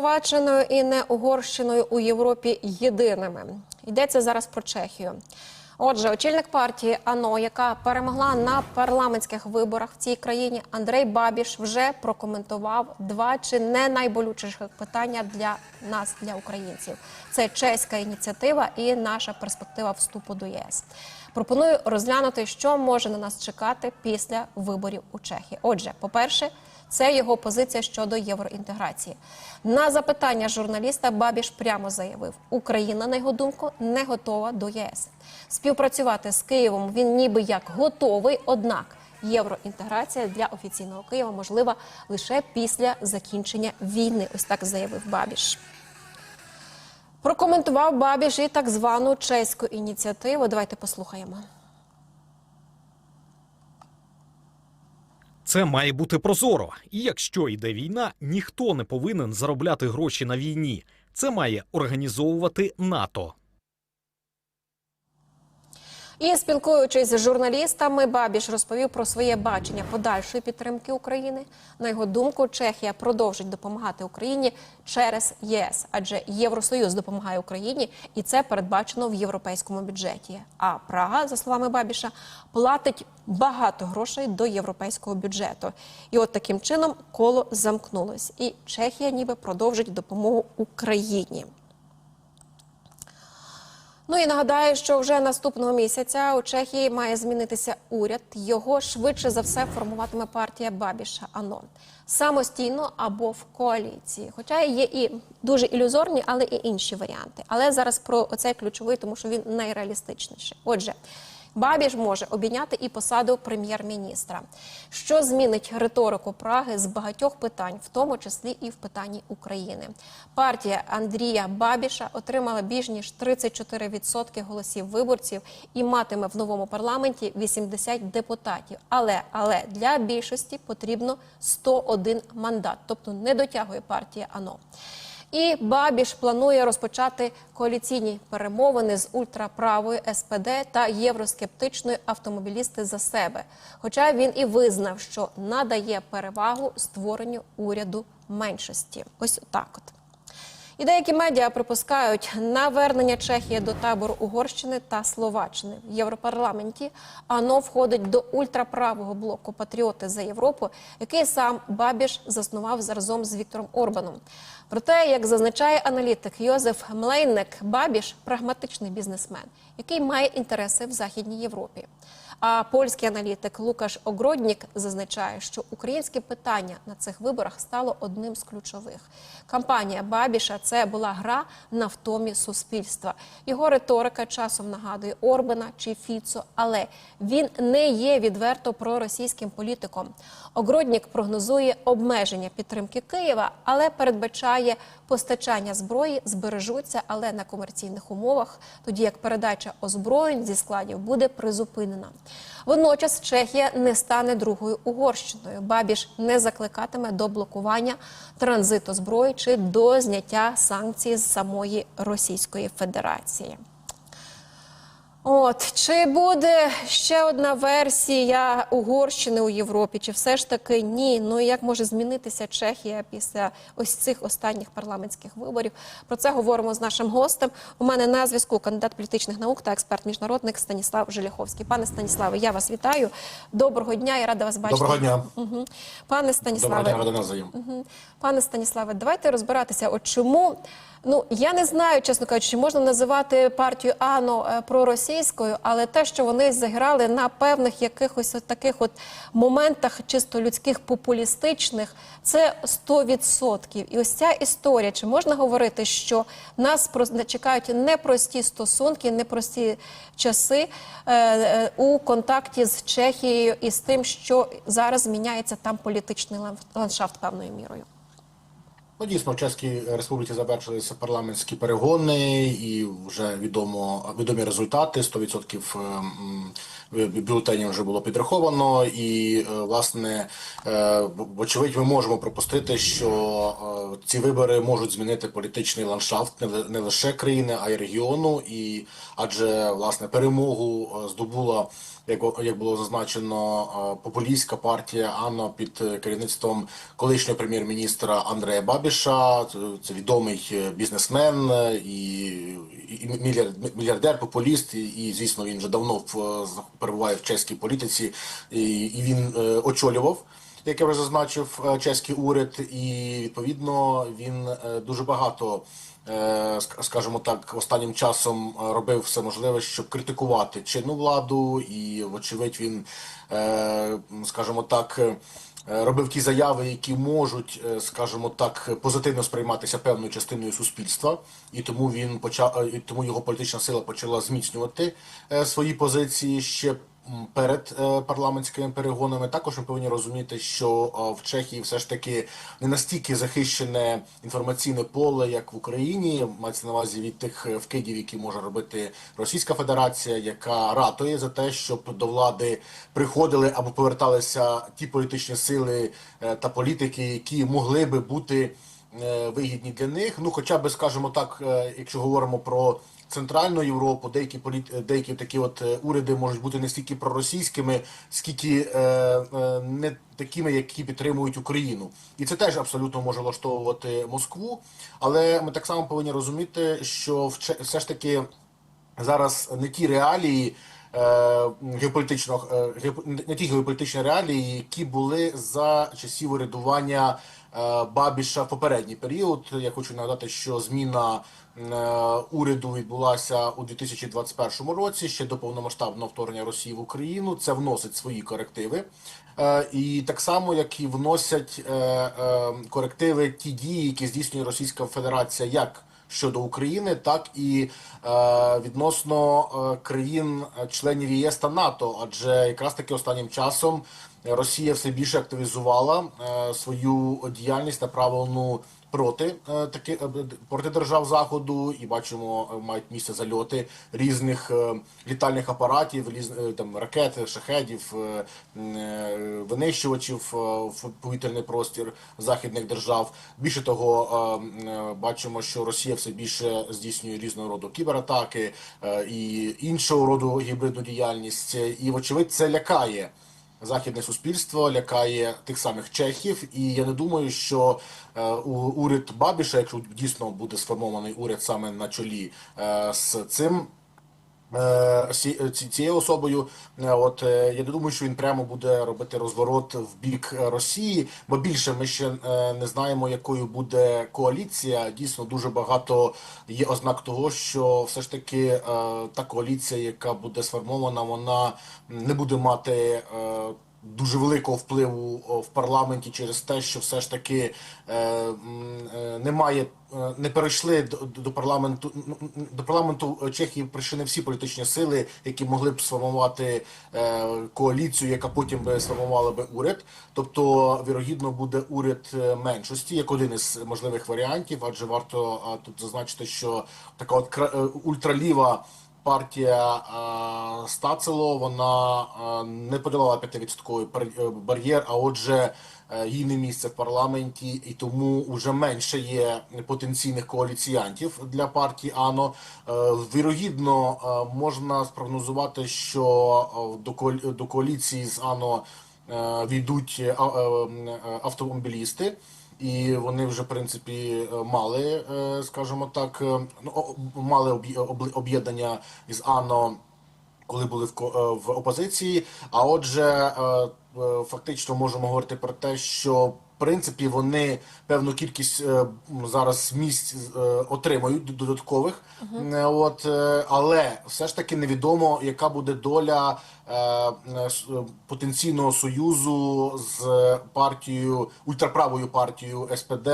Словаччиною і не Угорщиною у Європі єдиними. Йдеться зараз про Чехію. Отже, очільник партії АНО, яка перемогла на парламентських виборах в цій країні, Андрей Бабіш вже прокоментував два чи не найболючіших питання для нас, для українців. Це чеська ініціатива і наша перспектива вступу до ЄС. Пропоную розглянути, що може на нас чекати після виборів у Чехії. Отже, по-перше, це його позиція щодо євроінтеграції. На запитання журналіста Бабіш прямо заявив: Україна, на його думку, не готова до ЄС. Співпрацювати з Києвом він ніби як готовий, однак євроінтеграція для офіційного Києва можлива лише після закінчення війни. Ось так заявив Бабіш. Прокоментував Бабіш і так звану чеську ініціативу. Давайте послухаємо. Це має бути прозоро. І якщо йде війна, ніхто не повинен заробляти гроші на війні. Це має організовувати НАТО. І спілкуючись з журналістами, Бабіш розповів про своє бачення подальшої підтримки України. На його думку, Чехія продовжить допомагати Україні через ЄС, адже Євросоюз допомагає Україні, і це передбачено в європейському бюджеті. А Прага, за словами Бабіша, платить багато грошей до європейського бюджету. І от таким чином коло замкнулось. І Чехія ніби продовжить допомогу Україні. Ну і нагадаю, що вже наступного місяця у Чехії має змінитися уряд. Його швидше за все формуватиме партія Бабіша АНО самостійно або в коаліції. Хоча є і дуже ілюзорні, але і інші варіанти. Але зараз про оцей ключовий, тому що він найреалістичніший. Отже. Бабіш може обійняти і посаду прем'єр-міністра, що змінить риторику Праги з багатьох питань, в тому числі і в питанні України. Партія Андрія Бабіша отримала більш ніж 34% голосів виборців і матиме в новому парламенті 80 депутатів. Але але для більшості потрібно 101 мандат, тобто не дотягує партія АНО. І Бабіш планує розпочати коаліційні перемовини з ультраправою СПД та євроскептичною автомобілісти за себе. Хоча він і визнав, що надає перевагу створенню уряду меншості. Ось так от. І деякі медіа припускають навернення Чехії до табору Угорщини та Словаччини в Європарламенті. АНО входить до ультраправого блоку Патріоти за Європу, який сам Бабіш заснував разом з Віктором Орбаном. Проте, як зазначає аналітик Йозеф Млейник, Бабіш прагматичний бізнесмен, який має інтереси в Західній Європі. А польський аналітик Лукаш Огроднік зазначає, що українське питання на цих виборах стало одним з ключових. Кампанія Бабіша це була гра на втомі суспільства. Його риторика часом нагадує Орбана чи Фіцо, але він не є відверто проросійським політиком. Огроднік прогнозує обмеження підтримки Києва, але передбачає постачання зброї збережуться, але на комерційних умовах, тоді як передача озброєнь зі складів буде призупинена. Водночас Чехія не стане другою Угорщиною. Бабіш не закликатиме до блокування транзиту зброї чи до зняття санкцій з самої Російської Федерації. От чи буде ще одна версія Угорщини у Європі? Чи все ж таки ні? Ну і як може змінитися Чехія після ось цих останніх парламентських виборів? Про це говоримо з нашим гостем. У мене на зв'язку кандидат політичних наук та експерт міжнародник Станіслав Желяховський. Пане Станіславе, я вас вітаю. Доброго дня і рада вас бачити. Доброго дня. Угу. Пане Станіславе, Доброго дня, рада навзаєм. Угу. Пане Станіславе, давайте розбиратися. От чому ну я не знаю, чесно кажучи, чи можна називати партію АНО е, проросійською, але те, що вони зіграли на певних якихось от таких от моментах, чисто людських популістичних, це 100%. І ось ця історія. Чи можна говорити, що нас чекають непрості стосунки, непрості часи е, е, у контакті з Чехією і з тим, що зараз зміняється там політичний лан- ландшафт певною мірою? Ну, дійсно, в Чеській Республіці завершилися парламентські перегони, і вже відомо відомі результати. 100% ем, бюлетенів вже було підраховано, і е, власне, е, вочевидь, ми можемо припустити, що е, ці вибори можуть змінити політичний ландшафт не лише країни, а й регіону. І адже власне перемогу е, здобула як, було зазначено, е, популістська партія Анна під е, керівництвом колишнього прем'єр-міністра Андрея Бабіша. Бабіша, це, відомий е, бізнесмен е, і, і мільярд- мільярдер, популіст, і, звісно він вже давно в, е, перебуває в чеській політиці, і, і він очолював. Як я вже зазначив, чеський уряд, і відповідно він дуже багато, скажімо так, останнім часом робив все можливе, щоб критикувати чинну владу, і вочевидь він, скажімо так. Е, Робив ті заяви, які можуть, е, скажімо так, позитивно сприйматися певною частиною суспільства, і тому він почав, е, і тому його політична сила почала зміцнювати свої позиції ще перед е, парламентськими перегонами. Також ми повинні розуміти, що е, в Чехії все ж таки не настільки захищене інформаційне поле, як в Україні. Мається на увазі від тих е, вкидів, які може робити Російська Федерація, яка ратує за те, щоб до влади приходили або поверталися ті політичні сили та політики, які могли би бути вигідні для них. Ну, хоча би, скажімо так, якщо говоримо про Центральну Європу, деякі політ... деякі такі от е, уряди можуть бути не стільки проросійськими, скільки е, е, не такими, які підтримують Україну, і це теж абсолютно може влаштовувати Москву. Але ми так само повинні розуміти, що все ж таки зараз не ті реалії. е, Геополітичного е, не геополітичні реалії, які були за часів урядування Бабіша в попередній період. Я хочу нагадати, що зміна е, уряду відбулася у 2021 році ще до повномасштабного вторгнення Росії в Україну. Це вносить свої корективи, Е, і так само як і вносять е, е, корективи ті дії, які здійснює Російська Федерація, як щодо України, так і е, відносно е, країн-членів ЄС та НАТО, адже якраз таки останнім часом Росія все більше активізувала е, свою діяльність направлену проти е, таки е, проти держав заходу, і бачимо, мають місце зальоти різних літальних апаратів, різ, там ракет, шахедів, винищувачів в повітряний простір західних держав. Більше того, бачимо, що Росія все більше здійснює різного роду кібератаки і іншого роду гібридну діяльність, і вочевидь це лякає західне суспільство лякає тих самих чехів, і я не думаю, що е, уряд Бабіша, якщо дійсно буде сформований уряд саме на чолі е, з цим. Е, ці- Цією особою, е, от е, я не думаю, що він прямо буде робити розворот в бік е, Росії, бо більше ми ще е, не знаємо, якою буде коаліція. Дійсно, дуже багато є ознак того, що все ж таки е, та коаліція, яка буде сформована, вона не буде мати. Дуже великого впливу в парламенті через те, що все ж таки е, е, немає, е, не перейшли до, парламенту до парламенту Чехії прийшли не всі політичні сили, які могли б сформувати коаліцію, яка потім би сформувала би уряд. Тобто, вірогідно, буде уряд меншості, як один із можливих варіантів, адже варто тут зазначити, що така от ультраліва партія е, Стацело вона е, не подолала 5% пар- е, бар'єр, а отже, їй не місце в парламенті, і тому вже менше є потенційних коаліціянтів для партії АНО. Вірогідно, можна спрогнозувати, що до коалі- до коаліції з АНО війдуть автомобілісти. І вони вже в принципі е, мали, е, скажімо так, е, ну мали об'є- об'єднання із АНО, коли були в в опозиції. А отже, фактично можемо говорити про те, що принципі вони певну кількість е, зараз місць е, отримають додаткових. Е, От, але все ж таки невідомо, яка буде доля потенційного союзу з партією ультраправою партією СПД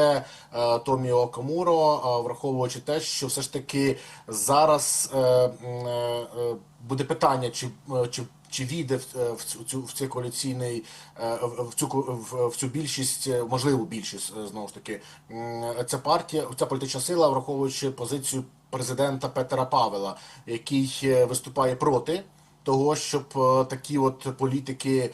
Томіо Камуро, враховуючи те, що все ж таки зараз буде питання, чи чи. Чи війде в, е, цю- в цей коаліційний е, в цю в, цю більшість, е, можливу більшість знову ж таки ця партія, ця політична сила, враховуючи позицію президента Петера Павела, який виступає проти того, щоб такі от політики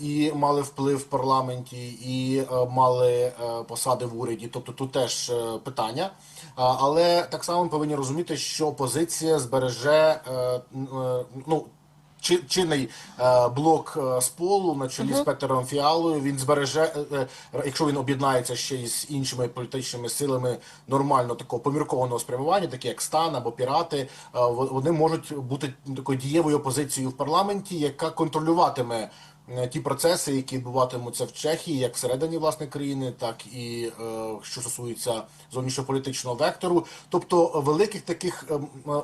і мали вплив в парламенті, і мали посади в уряді. Тобто тут теж питання. Але так само ми повинні розуміти, що опозиція збереже ну. Чи- чинний е, блок е, з полу на чолі з Петером Фіалою. Він збереже, е, якщо він об'єднається ще із іншими політичними силами нормально такого поміркованого спрямування, такі як стан або пірати, во- вони можуть бути такою дієвою опозицією в парламенті, яка контролюватиме. Е, Ті процеси, які відбуватимуться в Чехії, як всередині власне країни, так і е, що стосується зовнішньополітичного вектору. Тобто е, великих таких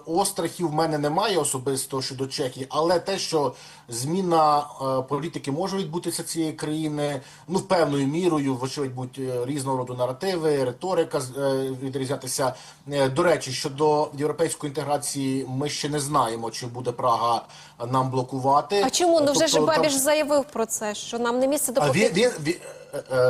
острахів в мене немає особисто щодо Чехії, але те, що зміна політики може відбутися цієї країни, ну певною мірою, вочевидь, будь різного роду наративи, риторика відрізнятися. До речі, щодо європейської інтеграції, ми ще не знаємо, чи буде Прага нам блокувати. А чому? Ну вже ж Тобто, там- Бабіш заявив про це, що нам не місце а допоки... він, він, він,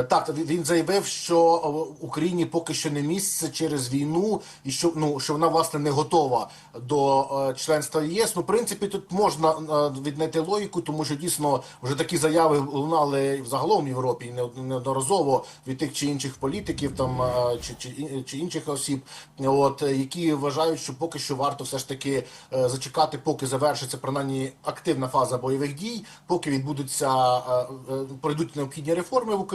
так, він- заявив, що е, Україні поки що не місце через війну, і що ну що вона власне не готова до е, членства ЄС. Ну, в принципі, тут можна е, віднайти логіку, тому що дійсно вже такі заяви лунали загалом в Європі неодноразово від тих чи інших політиків, там е, чи, чи, чи інших осіб, от е, які вважають, що поки що варто все ж таки е, зачекати, поки завершиться принаймні активна фаза бойових дій, поки відбудуться е, е, пройдуть необхідні реформи в Україні,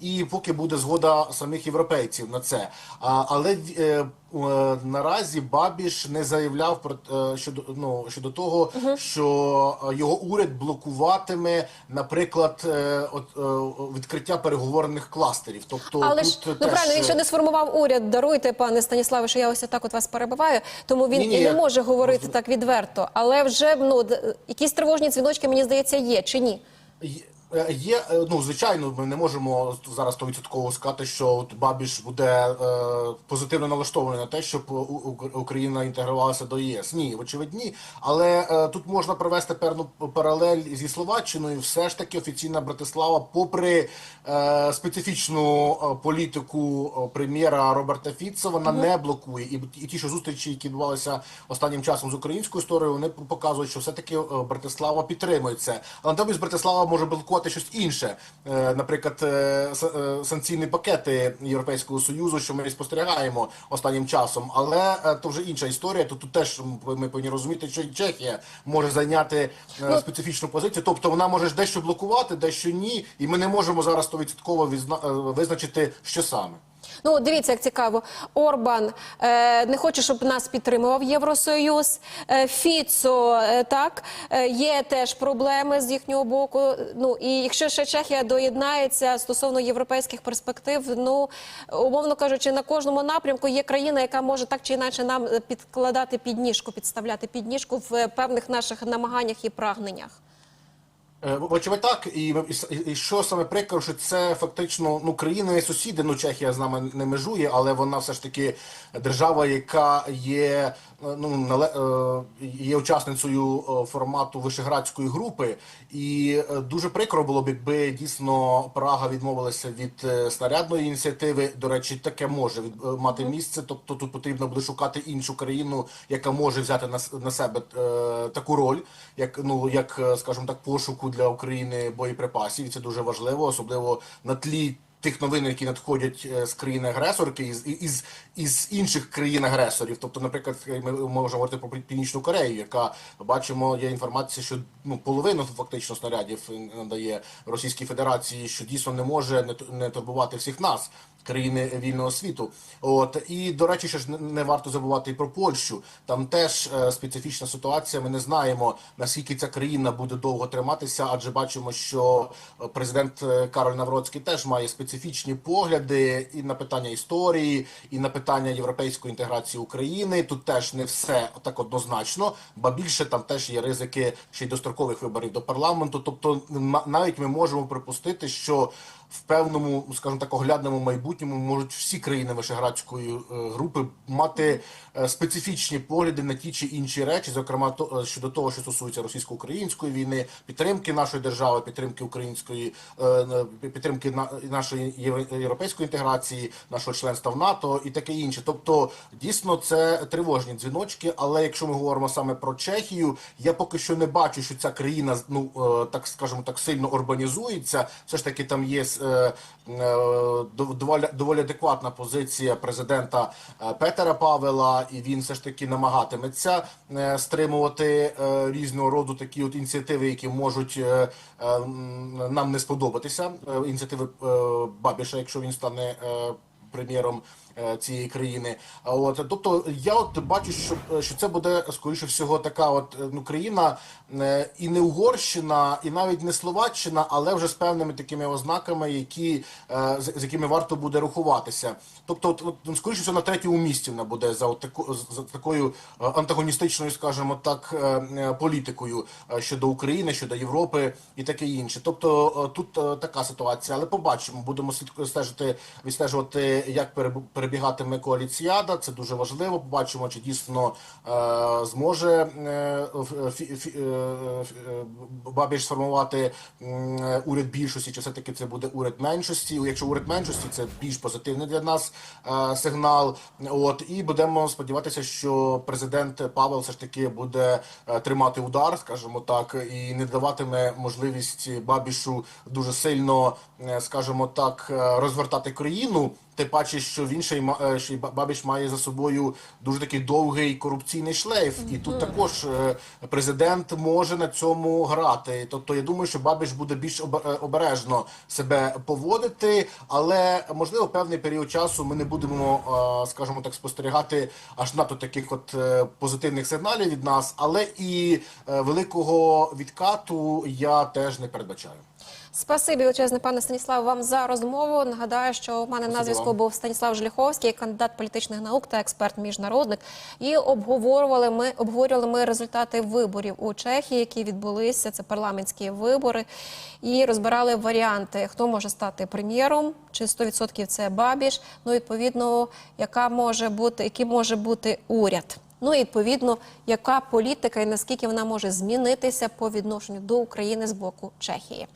і поки буде згода самих європейців на це. А, але е, е, наразі Бабіш не заявляв про е, щодо ну щодо того, що е, його уряд блокуватиме, наприклад, е, от е, відкриття переговорних кластерів. Тобто Але тут ж ну теж, правильно, е, якщо не сформував уряд, даруйте, пане Станіславе, що я ось так от вас перебиваю, тому він Ні-ні, і не я- може говорити так відверто. Але вже ну якісь тривожні дзвіночки, мені здається, є чи ні? Є- е, Є, е, ну звичайно, ми не можемо зараз 100% сказати, що от Бабіш буде е, позитивно налаштований на те, щоб Україна інтегрувалася до ЄС. Ні, вочевидь, ні. Але е, тут можна провести певну паралель зі Словаччиною. Все ж таки офіційна Братислава, попри е, специфічну е, політику прем'єра Роберта Фіца, вона не блокує. І, і ті, що зустрічі, які відбувалися останнім часом з українською стороною, вони показують, що все-таки е, Братислава підтримує це. Але натомість Братислава може блокувати щось інше, Е, наприклад, е, е, санкційні пакети Європейського союзу, що ми спостерігаємо останнім часом. Але то вже інша історія. То тут теж ми повинні розуміти, що і Чехія може зайняти е, специфічну позицію. Тобто вона може дещо блокувати, дещо ні, і ми не можемо зараз 100% відзна- е, визначити, що саме. Ну, дивіться, як цікаво. Орбан е, не хоче, щоб нас підтримував Євросоюз. Е, Фіцо е, так е, є теж проблеми з їхнього боку. Ну і якщо ще Чехія доєднається стосовно європейських перспектив, ну умовно кажучи, на кожному напрямку є країна, яка може так чи інакше нам підкладати підніжку, підставляти підніжку в певних наших намаганнях і прагненнях. Е, Вочевидь так, і, і, і що саме прикро, що це фактично ну країни сусіди. Ну Чехія з нами не межує, але вона все ж таки держава, яка є е, ну нале, е, є учасницею формату вишеградської групи, і дуже прикро було б, якби дійсно Прага відмовилася від снарядної ініціативи. До речі, таке може від, мати місце. Тобто тут потрібно буде шукати іншу країну, яка може взяти на, на себе е, таку роль, як ну як скажімо так, пошуку для України боєприпасів. І це дуже важливо, особливо на тлі. Тих новин, які надходять е, з країни агресорки, із, із, із інших країн агресорів. Тобто, наприклад, ми можемо говорити про Північну Корею, яка бачимо, є інформація, що ну половину фактично снарядів надає Російській Федерації, що дійсно не може не, не турбувати всіх нас, країни вільного світу. От і до речі, що ж не- варто забувати і про Польщу. Там теж е, специфічна ситуація. Ми не знаємо наскільки ця країна буде довго триматися, адже бачимо, що е, президент е, Кароль Навроцький теж має специфічні погляди і на питання історії, і на питання європейської інтеграції України. Тут теж не все так однозначно, ба більше там теж є ризики ще й дострокових виборів до парламенту. Тобто, навіть ми можемо припустити, що в певному, скажімо так, оглядному майбутньому можуть всі країни Вишеградської е, групи мати е, специфічні погляди на ті чи інші речі, зокрема то, е, щодо того, що стосується російсько-української війни, підтримки нашої держави, підтримки української підтримки на нашої європейської інтеграції, нашого членства в НАТО і таке інше. Тобто, дійсно, це тривожні дзвіночки. Але якщо ми говоримо саме про Чехію, я поки що не бачу, що ця країна ну так скажімо так сильно урбанізується. Все ж таки там є с- е, е, дов- доволі, доволі адекватна позиція президента е, Петера Павела, і він все ж таки намагатиметься стримувати різного роду такі от ініціативи, які можуть нам не сподобатися. Ініціативи Бабіша, якщо він стане прем'єром цієї країни. А От тобто я от бачу, що, що це буде скоріше всього така, от е, ну країна е, і не Угорщина, і навіть не Словаччина, але вже з певними такими ознаками, які е, з, з якими варто буде рахуватися. Тобто, от, от ну, скоріше всього на третьому місці вона буде за от таку за такою е, антагоністичною, скажімо так, е, е, політикою е, щодо України, щодо Європи і таке інше. Тобто е, тут е, така ситуація, але побачимо, будемо слідку- стежити, відстежувати, як перебу- перебігатиме коаліціада. Це дуже важливо. Побачимо, чи дійсно е, зможе е, фі- е, е, Бабіш сформувати е, уряд більшості, чи все таки це буде уряд меншості. Якщо уряд меншості, це більш позитивний для нас е, сигнал. От і будемо сподіватися, що президент Павел все ж таки буде е, тримати удар, скажімо так, і не даватиме можливість Бабішу дуже сильно, е, скажімо так, е, розвертати країну. Тим паче, що він ще й е, ще й Ба- Бабіш має за собою дуже такий довгий корупційний шлейф, і тут також е, президент може на цьому грати. Тобто, я думаю, що Бабіш буде більш е, обережно себе поводити, але можливо певний період часу ми не будемо, е, скажімо так, спостерігати аж надто таких от е, позитивних сигналів від нас, але і е, великого відкату я теж не передбачаю. Спасибі величезне, пане Станіслав, вам за розмову. Нагадаю, що у мене на зв'язку був Станіслав Жліховський, кандидат політичних наук та експерт міжнародник. І обговорювали ми обговорювали ми результати виборів у Чехії, які відбулися. Це парламентські вибори, і розбирали варіанти, хто може стати прем'єром, чи 100% це Бабіш. Ну відповідно, яка може бути, який може бути уряд. Ну і відповідно, яка політика і наскільки вона може змінитися по відношенню до України з боку Чехії.